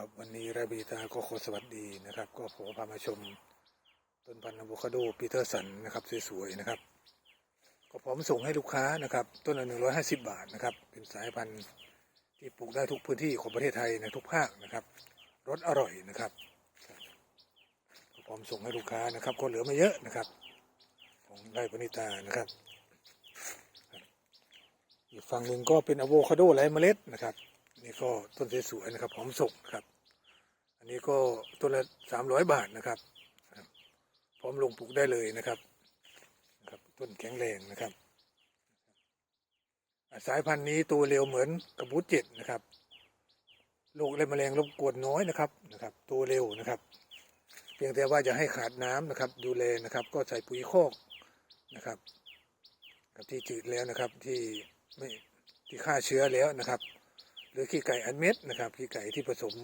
ครับวันนี้ราบีตาก็ขอสวัสดีนะครับ ก็ขอพามาชมต้นพันธุ์อะโวคาโดปีเตอร์สันนะครับสวยๆนะครับ ก็พร้อมส่งให้ลูกค้านะครับ ต้นละหนึ่งร้อยห้าสิบบาทนะครับ เป็นสายพันธุ์ที่ปลูกได้ทุกพื้นที่ของประเทศไทยในทุกภาคนะครับรสอร่อยนะครับก็พร้อมส่งให้ลูกค้านะครับ ก็เหลือไม่เยอะนะครับ ของไร่ปณิตานะครับครับอีกฝั่งหนึ่งก็เป็นอะโวคาโดไร้เมล็ดนะครับ นี่ก็ต้นสวยๆนะครับพร้อมส่งครับ อันนี้ก็ต้นละสามร้อยบาทนะครับ พร้อมลงปลูกได้เลยนะครับครับต้นแข็งแรงนะครับ สายพันธุ์นี้ตัวเร็วเหมือนกระบุดเจ็ดนะครับโรคและแมลงรบกวนน้อยนะครับนะครับ ตัวเร็วนะครับ เพียงแต่ว่าจะให้ขาดน้ำนะครับ ดูแลนะครับ ก็ใส่ปุ๋ยคอกนะครับกับที่จืดแล้วนะครับที่ไม่ที่ฆ่าเชื้อแล้วนะครับ รือขี้ไก่อันเม็ดนะครับขี้ไก่ที่ผสม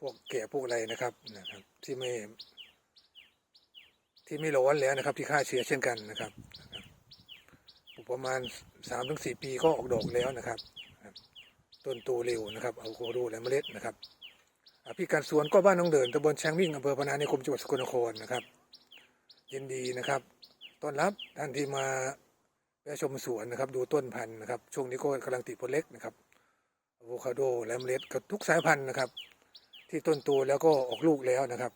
พวกแก่พวกอะไรนะครับนะครับ ที่ไม่ ที่ไม่ร้อนแล้วนะครับ ที่ฆ่าเชื้อเช่นกันนะครับปลูกประมาณสามถึงสี่ปีก็ออกดอกแล้วนะครับต้นโตเร็วนะครับเอาโคโดและเมล็ดนะครับพี่การสวนก็บ้านน้องเดินตำบลแชงวิ่งอำเภอพนานิคมจังหวัดสกลนครนะครับยินดีนะครับต้อนรับท่านที่มา แวะชมสวนนะครับ ดูต้นพันธุ์นะครับ ช่วงนี้ก็กำลังติดผลเล็กนะครับอะโวคาโดและเมล็ดกับทุกสายพันธุ์นะครับ ที่ต้นโตแล้วก็ออกลูกแล้วนะครับ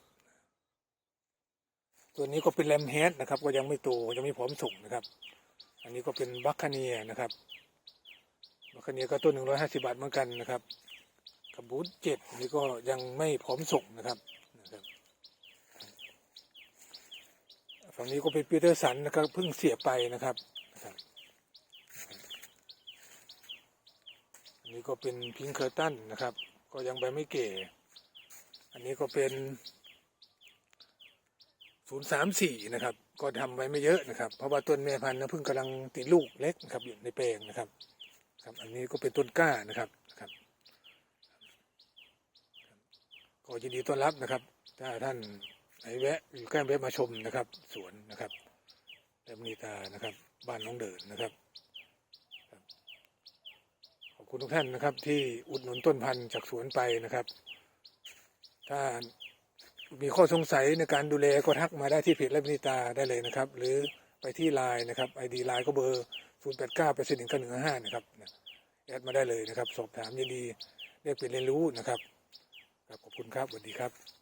ตัวนี้ก็เป็นแลมเฮดนะครับ ก็ยังไม่โตยังไม่พร้อมส่งนะครับ อันนี้ก็เป็นบัคคาเนียนะครับบัคคาเนียก็ต้นหนึ่งร้อยห้าสิบาทเหมือนกันนะครับกับบูธเจ็ดนี่ก็ยังไม่พร้อมส่งนะครับนะครับฝั่งนี้ก็เป็นปีเตอร์สันนะครับเพิ่งเสียไปนะครับ นี้ก็เป็นพิงเคอร์ตันนะครับ ก็ยังใบไม่เก่ อันนี้ก็เป็นศูนย์สามสี่นะครับ ก็ทำไว้ไม่เยอะนะครับ เพราะว่าต้นแม่พันธุ์นะเพิ่งกำลังติดลูกเล็กนะครับอยู่ในแปลงนะครับ ครับ อันนี้ก็เป็นต้นกล้านะครับนะครับ ก็ยินดีต้อนรับนะครับ ถ้าท่านไหนแวะอยู่ใกล้แวะมาชมนะครับ สวนนะครับแลมนีตานะครับ บ้านน้องเดินนะครับ คุณทุกท่านนะครับ ที่อุดหนุนต้นพันธุ์จากสวนไปนะครับ ถ้ามีข้อสงสัยในการดูแลก็ทักมาได้ที่เพจและนิตาได้เลยนะครับ หรือไปที่ไลน์นะครับไอดีไลน์ก็เบอร์0 8 9 8 1 1 1 5นะครับแอดมาได้เลยนะครับ สอบถามยินดีเรียกเปลี่ยนเรียนรู้นะครับขอบคุณครับสวัสดีครับ